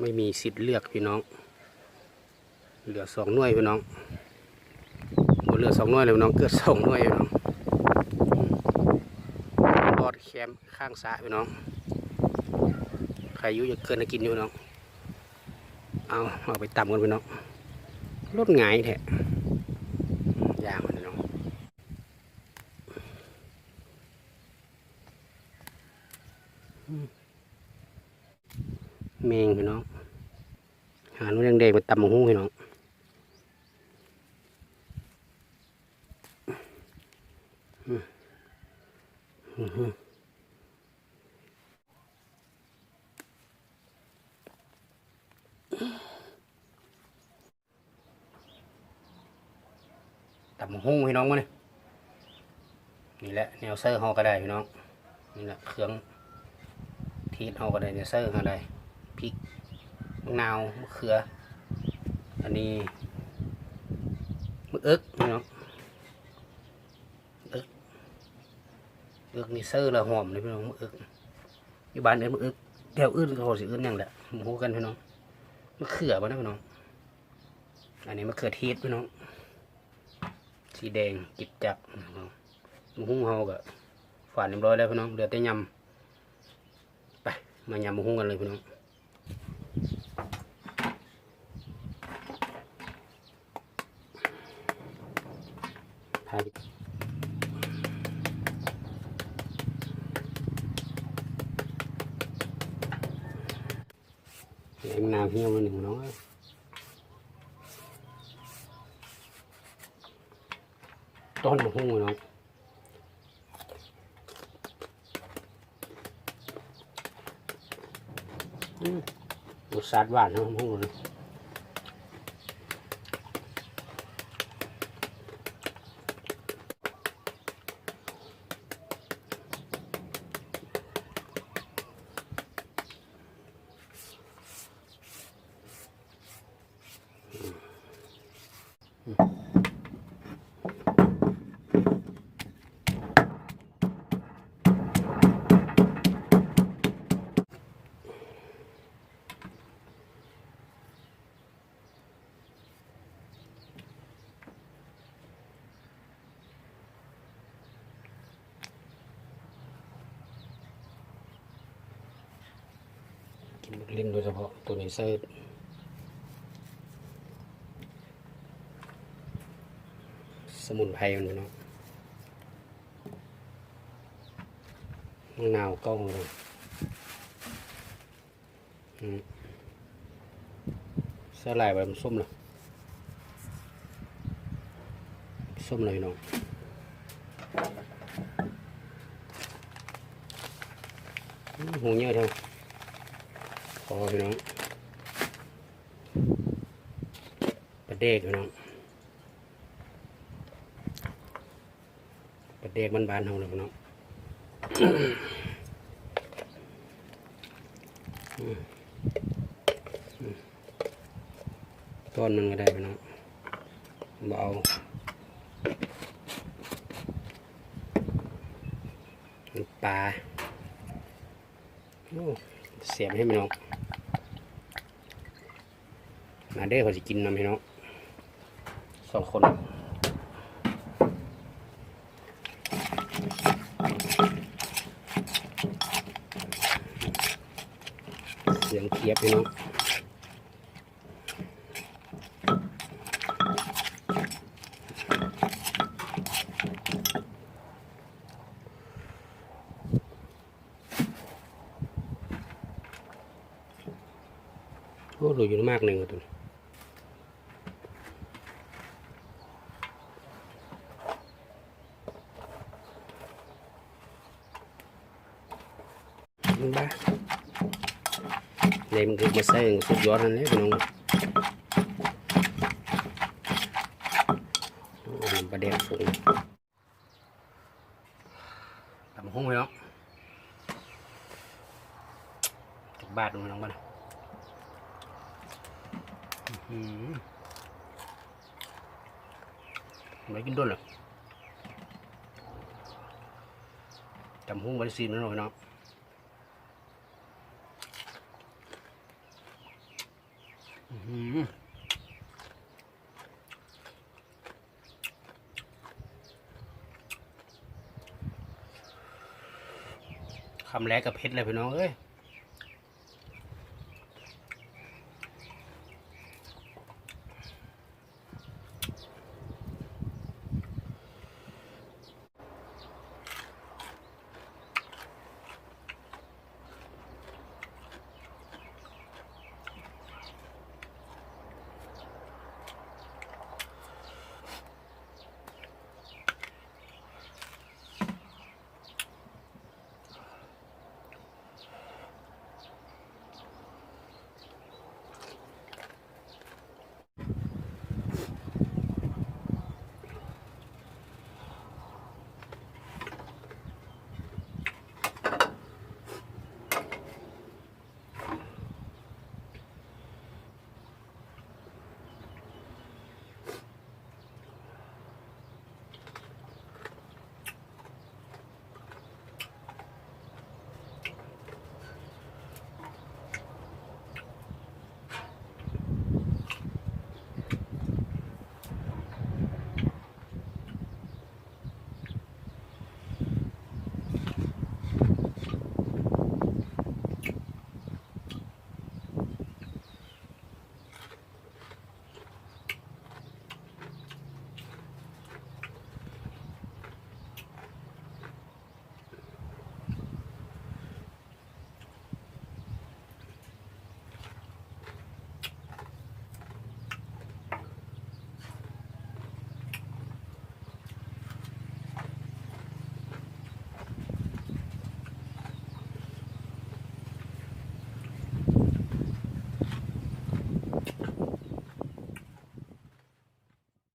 ไม่มีสิทธิ์เลือกพี่น้อง เหลือสองหน่วยพี่น้องเหลือสองหน่วยเลยพี่น้องเกิดสองหน่วยพี่น้องรอดแคมข้างสะพี่น้องใครอยุ่จะเกินจะกินอยู่น้องเอาเอาไปต่ำกันพี่น้องรถหงายแท้ยางมันพี่น้องแมงพี่น้อง หาหนูแดงๆไปตำมะฮุ้งพี่น้องตำมะฮุ้งพี่น้องมาเนี่ยนี่แหละแนวเซอร์เฮาก็ได้พี่น้อง นี่แหละเครื่องทีดเฮาก็ได้แนวเซอร์เฮาได้ นาวมะเขือ อันนี้มะเอิกพี่น้องมะเอิกเอิกนี่เซอร์ละหอมเลยพี่น้องมะเอิกอยู่บ้านเอิ้นมะเอิกแถวอื่นเขาสิอิ้นยังแหละหมูกันพี่น้องมะเขือบ่นะพี่น้อง อันนี้มะเขือเทศพี่น้อง สีแดงกิบจักพี่น้งหมูหุ้งเฮาก็ฝานเรียบร้อยแล้วพี่น้องเหลือแต่ยำไปมายำมูหุ้งกันเลยพี่น้อง ถ่ายเอ็มนาวเหี่ยวมาหนึ่งน้องเอ้ยต้นมะฮุ่งน้องอืมรสชาติหวานนะมะฮุ่งเลิ้นโดยเฉพาะตัวนี้ใส่สมุนไพรมันพี่น้องมะนาวก้องเลยสลายไปมันส้มเลยส้มเลยน้องหูเยอะเท่า อพี่น้องประเดกพี่น้องประเดกมันบานๆเฮาเลยพี่น้องต้นมันก็ได้พี่น้องเบาปลาเสียบให้พี่น้อง มาเด้อเขาจะกินนำพี่น้องสองคนเสียงเทียบพี่น้องโอ้หลุยอยู่มากหนึ่งตัวนี้ มันบ้าเลยมันคือมาใส่สุดยอดนั่นเลยพี่น้องโอ้น้ำปลาแดงสูงตำห้องพี่น้องจักบาทดูพี่น้องบ้านไม่กินด้วนหรอจำหุ้งบริซีนนั่นหน่อยเนาะ คำแรกกับเพชรเลยพี่น้องเอ้ย